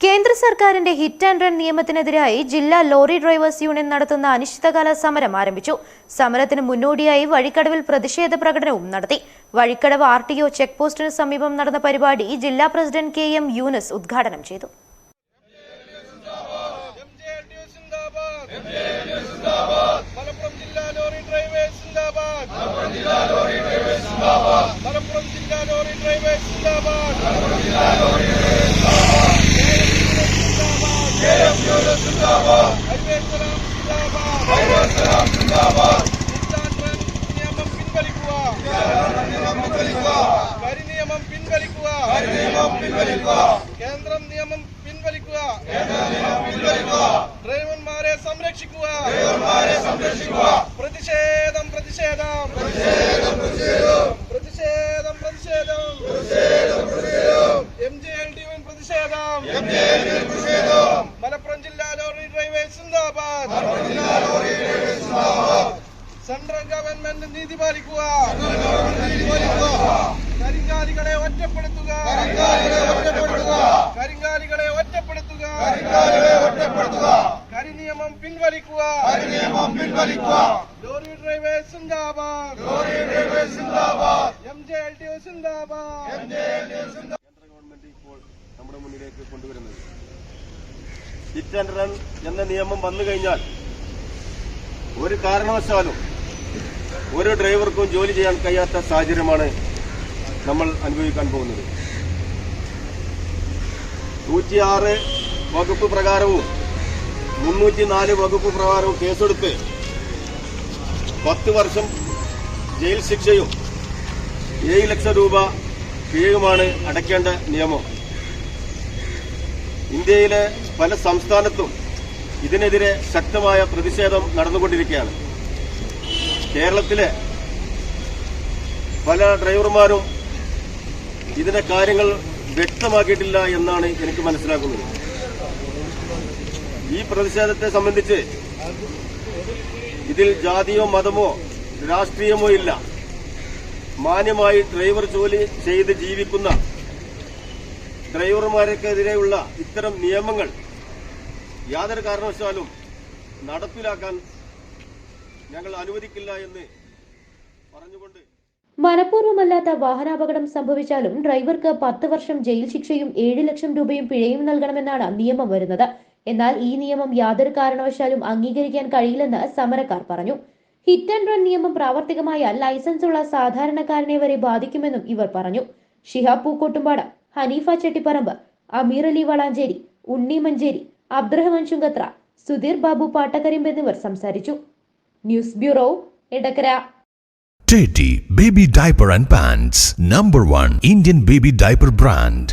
കേന്ദ്ര സർക്കാരിന്റെ hit and run നിയമത്തിനെതിരായി ജില്ലാ ലോറി ഡ്രൈവേഴ്സ് യൂണിയൻ നടത്തുന്ന അനിശ്ചിതകാല സമരം ആരംഭിച്ചു. സമരത്തിന് മുന്നോടിയായി വഴിക്കടവിൽ പ്രതിഷേധ പ്രകടനവും നടത്തി. Vazhikkadavu R T O check പോസ്റ്റിന് സമീപം നടന്ന പരിപാടി ജില്ലാ പ്രസിഡന്റ് കെ എം യൂനസ് ഉദ്ഘാടനം ചെയ്തു. മലപ്പുറം ജില്ലാ ലോറി ഡ്രൈവേഴ്സ് സിന്ദാബാദ് മലപ്പുറം ജില്ലാ ലോറി ഡ്രൈവേഴ്സ് സിന്ദാബാദ് മലപ്പുറം ജില്ലാ ലോറി ഡ്രൈവേഴ്സ് സിന്ദാബാദ് മലപ്പുറം ജില്ലാ ലോറി ഡ്രൈവേഴ്സ് സിന്ദാബാദ് കെഎം യൂനസ് സിന്ദാബാദ് ഹൈവേ സലാം സിന്ദാബാദ് ഹൈവേ സലാം സിന്ദാബാദ് നിയമം പിൻവലിക്കുക നിയമം പിൻവലിക്കുക കരിനിയമം പിൻവലിക്കുക കരിനിയമം പിൻവലിക്കുക കേന്ദ്രം നിയമം പിൻവലിക്കുക. ഡ്രൈവർമാരെ സംരക്ഷിക്കുക. പ്രതിഷേധം പ്രതിഷേധം. പ്രതിഷേധം പ്രതിഷേധം. എം ജെ എൽ ഡി പ്രതിഷേധം. എം ജെ എൽ ഡി പ്രതിഷേധം മലപ്പുറം ജില്ലാ ലോറി ഡ്രൈവേഴ്സ് സിന്ദാബാദ്. സെൻട്രൽ ഗവൺമെന്റ് നീതി പാലിക്കുക. പിൻവലിക്കുക. നിയമം പിൻവലിക്കുക. ലോറി ഡ്രൈവേഴ്സ് സിന്ദാബാദ്. ലോറി ഡ്രൈവേഴ്സ് സിന്ദാബാദ്. എം ജെ എൽ ടി സിന്ദാബാദ്. എം ജെ എൽ ടി കേന്ദ്ര ഗവൺമെന്റ് ഇപ്പോൾ നമ്മുടെ മുന്നിലേക്ക് കൊണ്ടുവരുന്നത്. ഹിറ്റ് ആൻഡ് റൺ എന്ന നിയമം വന്നു കഴിഞ്ഞാൽ ഒരു കാരണവശാലും ഒരു ഡ്രൈവർക്കും ജോലി ചെയ്യാൻ കഴിയാത്ത സാഹചര്യമാണ് നമ്മൾ അനുഭവിക്കാൻ പോകുന്നത്. നൂറ്റിയാറ് വകുപ്പ് പ്രകാരവും മുന്നൂറ്റി നാല് വകുപ്പ് പ്രകാരവും കേസെടുത്ത് പത്ത് വർഷം ജയിൽ ശിക്ഷയും ഏഴ് ലക്ഷം രൂപ പിഴയുമാണ് അടയ്ക്കേണ്ട നിയമം. ഇന്ത്യയിലെ പല സംസ്ഥാനത്തും ഇതിനെതിരെ ശക്തമായ പ്രതിഷേധം നടന്നുകൊണ്ടിരിക്കുകയാണ്. കേരളത്തിലെ പല ഡ്രൈവർമാരും ഇതിന്റെ കാര്യങ്ങൾ വ്യക്തമാക്കിയിട്ടില്ല എന്നാണ് എനിക്ക് മനസ്സിലാക്കുന്നത്. ഈ പ്രതിഷേധത്തെ സംബന്ധിച്ച് ഇതിൽ ജാതിയോ മതമോ രാഷ്ട്രീയമോ ഇല്ല. മാന്യമായി ഡ്രൈവർ ജോലി ചെയ്ത് ജീവിക്കുന്ന ഡ്രൈവർമാർക്കെതിരെയുള്ള ഇത്തരം നിയമങ്ങൾ യാതൊരു കാരണവശാലും നടപ്പിലാക്കാൻ ഞങ്ങൾ അനുവദിക്കില്ല എന്ന് പറഞ്ഞുകൊണ്ട് മനഃപൂർവമല്ലാത്ത വാഹനാപകടം സംഭവിച്ചാലും ഡ്രൈവർക്ക് പത്ത് വർഷം ജയിൽ ശിക്ഷയും ഏഴ് ലക്ഷം രൂപയും പിഴയും നൽകണമെന്നാണ് നിയമം വരുന്നത്. എന്നാൽ ഈ നിയമം യാതൊരു കാരണവശാലും അംഗീകരിക്കാൻ കഴിയില്ലെന്ന് സമരക്കാർ പറഞ്ഞു. ഹിറ്റ് ആൻഡ് റൺ നിയമം പ്രാവർത്തികമായാൽ ലൈസൻസ് ഉള്ള സാധാരണക്കാരനെ വരെ ബാധിക്കുമെന്നും ഇവർ പറഞ്ഞു. ഷിഹാബ് പൂക്കോട്ടുംപാട ഹനീഫ ചെട്ടിപ്പറമ്പ് അമീർ അലി വളാഞ്ചേരി ഉണ്ണി മഞ്ചേരി അബ്ദുറഹ്മാൻ ചുങ്കത്ര സുധീർ ബാബു പാട്ടക്കരിമ്പ് എന്നിവർ സംസാരിച്ചു. News bureau Edakkara Teddy Baby Diaper and Pants, number 1 Indian baby diaper brand.